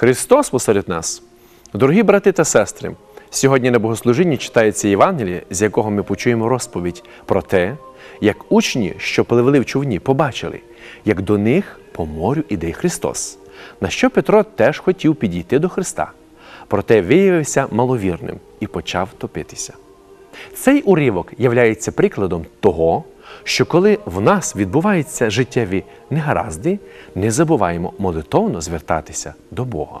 Христос посеред нас. Дорогі брати та сестри, сьогодні на богослужінні читається Євангеліє, з якого ми почуємо розповідь про те, як учні, що пливли в човні, побачили, як до них по морю іде Христос, на що Петро теж хотів підійти до Христа, проте виявився маловірним і почав топитися. Цей уривок являється прикладом того, що коли в нас відбуваються життєві негаразди, не забуваємо молитовно звертатися до Бога.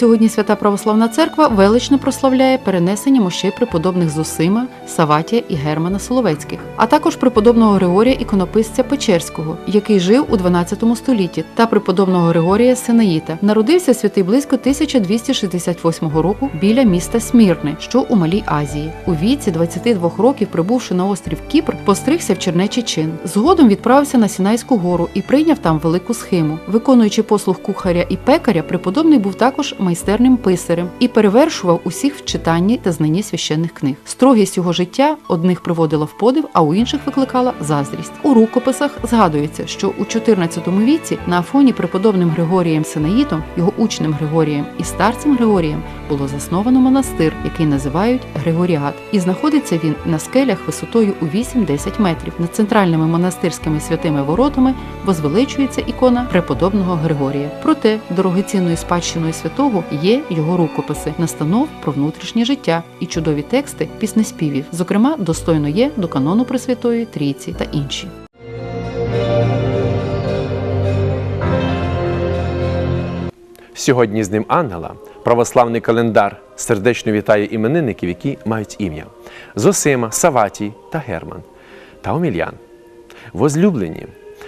Сьогодні Свята Православна Церква велично прославляє перенесення мощей преподобних Зосима, Саватія і Германа Соловецьких, а також преподобного Григорія Іконописця Печерського, який жив у 12 столітті, та преподобного Григорія Синаїта. Народився святий близько 1268 року біля міста Смірни, що у Малій Азії. У віці 22 років, прибувши на острів Кіпр, постригся в чернечий чин. Згодом відправився на Сінайську гору і прийняв там велику схиму. Виконуючи послуг кухаря і пекаря, преподобний був також майстерним писарем і перевершував усіх в читанні та знанні священних книг. Строгість його життя одних приводила в подив, а у інших викликала заздрість. У рукописах згадується, що у 14 віці на Афоні преподобним Григорієм Синаїтом, його учнем Григорієм і старцем Григорієм було засновано монастир, який називають Григоріат, і знаходиться він на скелях висотою у 8-10 метрів. Над центральними монастирськими святими воротами возвеличується ікона преподобного Григорія. Проте дорогоцінною спадщиною святого є його рукописи, настанов про внутрішнє життя і чудові тексти піснеспівів. Зокрема, достойно є до канону Пресвятої Трійці та інші. Сьогодні з ним ангела православний календар сердечно вітає іменинників, які мають ім'я Зосима, Саватій та Герман та Омільян. Возлюблені,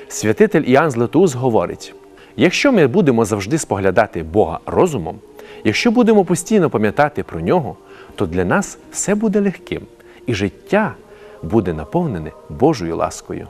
святитель Іоанн Златоуст говорить: якщо ми будемо завжди споглядати Бога розумом, якщо будемо постійно пам'ятати про нього, то для нас все буде легким, і життя буде наповнене Божою ласкою.